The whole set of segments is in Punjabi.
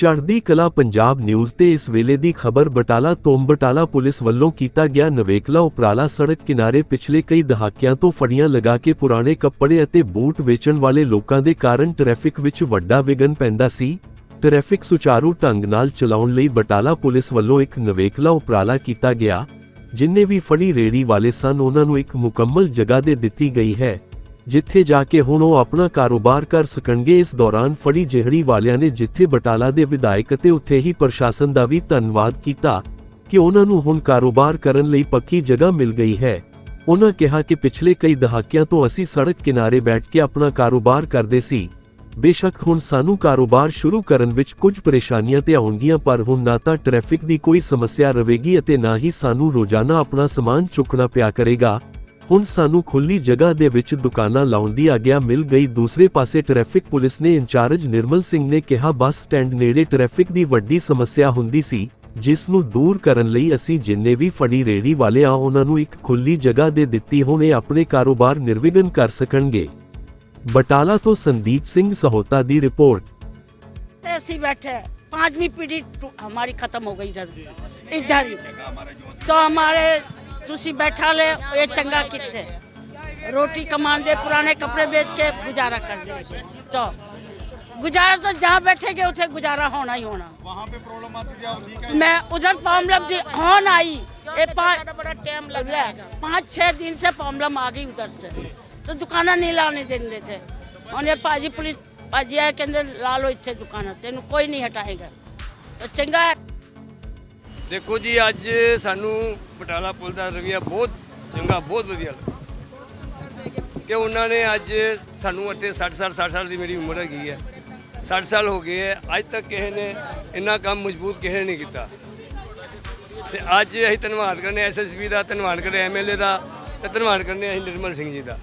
ਚੜ੍ਹਦੀ ਕਲਾ ਪੰਜਾਬ ਨਿਊਜ਼ ਤੇ ਇਸ ਵੇਲੇ ਦੀ ਖਬਰ ਬਟਾਲਾ ਤੋਂ ਬਟਾਲਾ ਪੁਲਿਸ ਵੱਲੋਂ ਕੀਤਾ ਗਿਆ ਨਵੇਕਲਾ ਉਪਰਾਲਾ ਸੜਕ ਕਿਨਾਰੇ ਪਿਛਲੇ ਕਈ ਦਹਾਕਿਆਂ ਤੋਂ ਫੜੀਆਂ ਲਗਾ ਕੇ ਪੁਰਾਣੇ ਕੱਪੜੇ ਅਤੇ ਬੂਟ ਵੇਚਣ ਵਾਲੇ ਲੋਕਾਂ ਦੇ ਕਾਰਨ ਟ੍ਰੈਫਿਕ ਵਿੱਚ ਵੱਡਾ ਵਿਘਨ ਪੈਂਦਾ ਸੀ। ਟ੍ਰੈਫਿਕ ਸੁਚਾਰੂ ਢੰਗ ਨਾਲ ਚਲਾਉਣ ਲਈ ਬਟਾਲਾ ਪੁਲਿਸ ਵੱਲੋਂ ਇੱਕ ਨਵੇਕਲਾ ਉਪਰਾਲਾ ਕੀਤਾ ਗਿਆ ਜਿਨਨੇ ਵੀ ਫੜੀ ਰੇੜੀ ਵਾਲੇ ਸਨ ਉਹਨਾਂ ਨੂੰ ਇੱਕ ਮੁਕੰਮਲ ਜਗ੍ਹਾ ਦੇ ਦਿੱਤੀ ਗਈ ਹੈ। ਜਿੱਥੇ ਜਾ ਕੇ ਹੁਣ ਉਹ ਆਪਣਾ ਕਾਰੋਬਾਰ ਕਰ ਸਕਣਗੇ। ਇਸ ਦੌਰਾਨ ਫੜੀ ਜਿਹੜੀ ਵਾਲਿਆਂ ਨੇ ਜਿੱਥੇ ਬਟਾਲਾ ਦੇ ਵਿਧਾਇਕ ਅਤੇ ਉੱਥੇ ਹੀ ਪ੍ਰਸ਼ਾਸਨ ਦਾ ਵੀ ਧੰਨਵਾਦ ਕੀਤਾ ਕਿ ਉਹਨਾਂ ਨੂੰ ਹੁਣ ਕਾਰੋਬਾਰ ਕਰਨ ਲਈ ਪੱਕੀ ਜਗ੍ਹਾ ਮਿਲ ਗਈ ਹੈ। ਉਹਨਾਂ ਕਿਹਾ ਕਿ ਪਿਛਲੇ ਕਈ ਦਹਾਕਿਆਂ ਤੋਂ ਅਸੀਂ ਸੜਕ ਕਿਨਾਰੇ ਬੈਠ ਕੇ ਆਪਣਾ ਕਾਰੋਬਾਰ ਕਰਦੇ ਸੀ। ਬੇਸ਼ੱਕ ਹੁਣ ਸਾਨੂੰ ਕਾਰੋਬਾਰ ਸ਼ੁਰੂ ਕਰਨ ਵਿੱਚ ਕੁਝ ਪਰੇਸ਼ਾਨੀਆਂ ਤੇ ਆਉਣਗੀਆਂ, ਪਰ ਹੁਣ ਨਾ ਤਾਂ ਟ੍ਰੈਫਿਕ ਦੀ ਕੋਈ ਸਮੱਸਿਆ ਰਹੇਗੀ ਅਤੇ ਨਾ ਹੀ ਸਾਨੂੰ ਰੋਜ਼ਾਨਾ ਆਪਣਾ ਸਮਾਨ ਚੁੱਕਣਾ ਪਿਆ ਕਰੇਗਾ। ਹੁਣ ਸਾਨੂੰ ਖੁੱਲੀ ਜਗ੍ਹਾ ਦੇ ਵਿੱਚ ਦੁਕਾਨਾਂ ਲਾਉਣ ਦੀ ਆਗਿਆ ਮਿਲ ਗਈ। ਦੂਸਰੇ ਪਾਸੇ ਟ੍ਰੈਫਿਕ ਪੁਲਿਸ ਨੇ ਇੰਚਾਰਜ ਨਿਰਮਲ ਸਿੰਘ ਨੇ ਕਿਹਾ, ਬੱਸ ਸਟੈਂਡ ਨੇੜੇ ਟ੍ਰੈਫਿਕ ਦੀ ਵੱਡੀ ਸਮੱਸਿਆ ਹੁੰਦੀ ਸੀ, ਜਿਸ ਨੂੰ ਦੂਰ ਕਰਨ ਲਈ ਅਸੀਂ ਜਿੰਨੇ ਵੀ ਫੜੀ ਰੇੜੀ ਵਾਲੇ ਆ, ਉਹਨਾਂ ਨੂੰ ਇੱਕ ਖੁੱਲੀ ਜਗ੍ਹਾ ਦੇ ਦਿੱਤੀ ਹੋਣੇ ਆਪਣੇ ਕਾਰੋਬਾਰ ਨਿਰਵਿਘਨ ਕਰ ਸਕਣਗੇ। ਬਟਾਲਾ ਤੋਂ ਸੰਦੀਪ ਸਿੰਘ ਸਹੋਤਾ ਦੀ ਰਿਪੋਰਟ। ਤੇ ਅਸੀਂ बैठे पांचवी पीढ़ी हमारी खत्म हो गई इधर इधर तो तुसी बैठा ले ये चंगा कितने रोटी कमान दे पुराने कपड़े बेच के गुजारा कर दे तो गुजारा तो जहाँ बैठेगे उसे गुजारा होना ही होना। वहाँ पे प्रॉब्लम आती थी है। मैं उधर प्रॉब्लम थी होन आई। ये बड़ा टाइम लग गया पाँच छः दिन से प्रॉब्लम आ गई उधर से। तो दुकाना नहीं लाने देते थे। और ये पाजी पुलिस पाजी आए के अंदर ला लो इतने दुकाना तेन कोई नहीं हटाएगा। तो चंगा है ਦੇਖੋ ਜੀ, ਅੱਜ ਸਾਨੂੰ ਬਟਾਲਾ ਪੁਲ ਦਾ ਰਵਈਆ ਬਹੁਤ ਚੰਗਾ, ਬਹੁਤ ਵਧੀਆ ਲੱਗਾ। ਕਿ ਉਹਨਾਂ ਨੇ ਅੱਜ ਸਾਨੂੰ ਇੱਥੇ 60 ਸਾਲ 60 ਸਾਲ ਦੀ ਮੇਰੀ ਉਮਰ ਹੈਗੀ ਹੈ। 60 ਸਾਲ ਹੋ ਗਏ ਹੈ, ਅੱਜ ਤੱਕ ਕਿਸੇ ਨੇ ਇੰਨਾ ਕੰਮ ਮਜ਼ਬੂਤ ਕਿਸੇ ਨੇ ਨਹੀਂ ਕੀਤਾ। ਤੇ ਅੱਜ ਅਸੀਂ ਧੰਨਵਾਦ ਕਰਨੇ ਐਸਐਸਪੀ ਦਾ, ਧੰਨਵਾਦ ਕਰਨੇ ਐਮਐਲਏ ਦਾ, ਤੇ ਧੰਨਵਾਦ ਕਰਨੇ ਅਸੀਂ ਨਿਰਮਲ ਸਿੰਘ ਜੀ ਦਾ,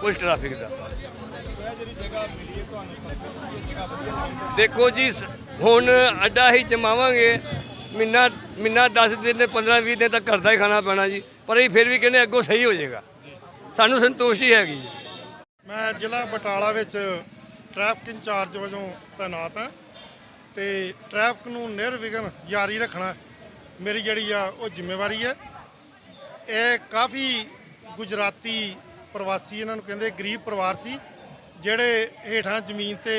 ਪੁਲਿਸ ਟ੍ਰੈਫਿਕ ਦਾ। ਦੇਖੋ ਜੀ, ਸ- ਹੁਣ ਅੱਡਾ ਹੀ ਜਮਾਵਾਂਗੇ ਮਹੀਨਾ ਮਹੀਨਾ 10 ਦਿਨ ਤੇ 15 20 ਦਿਨ ਤੱਕ ਘਰ ਦਾ ਹੀ ਖਾਣਾ ਪੈਣਾ ਜੀ। ਪਰ ਇਹ ਫਿਰ ਵੀ ਕਹਿੰਦੇ ਅੱਗੋਂ ਸਹੀ ਹੋ ਜਾਏਗਾ। ਸਾਨੂੰ ਸੰਤੋਸ਼ੀ ਹੈਗੀ ਜੀ। ਮੈਂ ਜ਼ਿਲ੍ਹਾ ਬਟਾਲਾ ਵਿੱਚ ਟ੍ਰੈਫਿਕ ਇੰਚਾਰਜ ਵਜੋਂ ਤਾਇਨਾਤ ਹਾਂ ਤੇ ਟ੍ਰੈਫਿਕ ਨੂੰ ਨਿਰਵਿਘਨ ਜਾਰੀ ਰੱਖਣਾ ਮੇਰੀ ਜਿਹੜੀ ਆ ਉਹ ਜ਼ਿੰਮੇਵਾਰੀ ਹੈ। ਇਹ ਕਾਫੀ ਗੁਜਰਾਤੀ ਪ੍ਰਵਾਸੀ ਇਹਨਾਂ ਨੂੰ ਕਹਿੰਦੇ ਗਰੀਬ ਪਰਿਵਾਰ ਸੀ, ਜਿਹੜੇ ਹੇਠਾਂ ਜ਼ਮੀਨ ਤੇ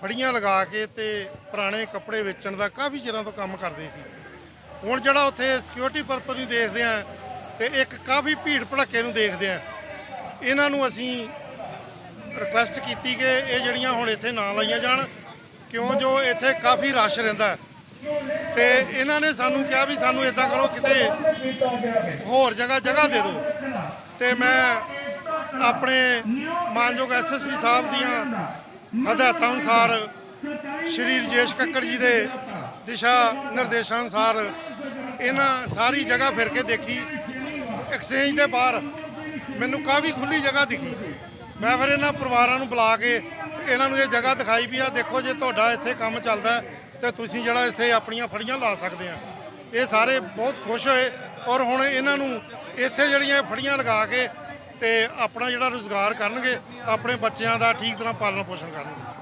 ਫੜੀਆਂ ਲਗਾ ਕੇ ਤੇ ਪੁਰਾਣੇ ਕੱਪੜੇ ਵੇਚਣ ਦਾ ਕਾਫੀ ਚਿਰਾਂ ਤੋਂ ਕੰਮ ਕਰਦੇ ਸੀ। ਹੁਣ ਜਿਹੜਾ ਉੱਥੇ ਸਿਕਿਉਰਿਟੀ ਪਰਪਸ ਨੂੰ ਦੇਖਦੇ ਆ ਤੇ ਇੱਕ ਕਾਫੀ ਭੀੜ ਭੜੱਕੇ ਨੂੰ ਦੇਖਦੇ ਆ ਇਹਨਾਂ ਨੂੰ ਅਸੀਂ ਰਿਕੁਐਸਟ ਕੀਤੀ ਕਿ ਇਹ ਜਿਹੜੀਆਂ ਹੁਣ ਇੱਥੇ ਨਾ ਲਾਈਆਂ ਜਾਣ, ਕਿਉਂ ਜੋ ਇੱਥੇ ਕਾਫੀ ਰਸ਼ ਰਹਿੰਦਾ ਹੈ। ਤੇ ਇਹਨਾਂ ਨੇ ਸਾਨੂੰ ਕਿਹਾ ਵੀ ਸਾਨੂੰ ਇਦਾਂ ਕਰੋ, ਕਿਤੇ ਹੋਰ ਜਗ੍ਹਾ ਜਗ੍ਹਾ ਦੇ ਦਿਓ। ਤੇ ਮੈਂ ਆਪਣੇ ਮਾਨਯੋਗ ਐਸਐਸਪੀ ਸਾਹਿਬ ਦੀਆਂ ਹਦਾਇਤਾਂ ਅਨੁਸਾਰ ਸ਼੍ਰੀ ਰਜੇਸ਼ ਕੱਕੜ ਜੀ ਦੇ ਦਿਸ਼ਾ ਨਿਰਦੇਸ਼ਾਂ ਅਨੁਸਾਰ ਇਹਨਾਂ ਸਾਰੀ ਜਗ੍ਹਾ ਫਿਰ ਕੇ ਦੇਖੀ। ਐਕਸਚੇਂਜ ਦੇ ਬਾਹਰ ਮੈਨੂੰ ਕਾਫੀ ਖੁੱਲੀ ਜਗ੍ਹਾ ਦਿਖੀ। ਮੈਂ ਫਿਰ ਇਹਨਾਂ ਪਰਿਵਾਰਾਂ ਨੂੰ ਬੁਲਾ ਕੇ ਤੇ ਇਹਨਾਂ ਨੂੰ ਇਹ ਜਗ੍ਹਾ ਦਿਖਾਈ ਵੀ ਆ ਦੇਖੋ ਜੇ ਤੁਹਾਡਾ ਇੱਥੇ ਕੰਮ ਚੱਲਦਾ ਹੈ, ਤੇ ਤੁਸੀਂ ਜਿਹੜਾ ਇੱਥੇ ਆਪਣੀਆਂ ਫੜੀਆਂ ਲਾ ਸਕਦੇ ਆ। ਇਹ ਸਾਰੇ ਬਹੁਤ ਖੁਸ਼ ਹੋਏ ਔਰ ਹੁਣ ਇਹਨਾਂ ਨੂੰ ਇੱਥੇ ਜਿਹੜੀਆਂ ਫੜੀਆਂ ਲਗਾ ਕੇ ਤੇ ਆਪਣਾ ਜਿਹੜਾ ਰੋਜ਼ਗਾਰ ਕਰਨਗੇ ਆਪਣੇ ਬੱਚਿਆਂ ਦਾ ਠੀਕ ਤਰ੍ਹਾਂ ਪਾਲਣ ਪੋਸ਼ਣ ਕਰਨਗੇ।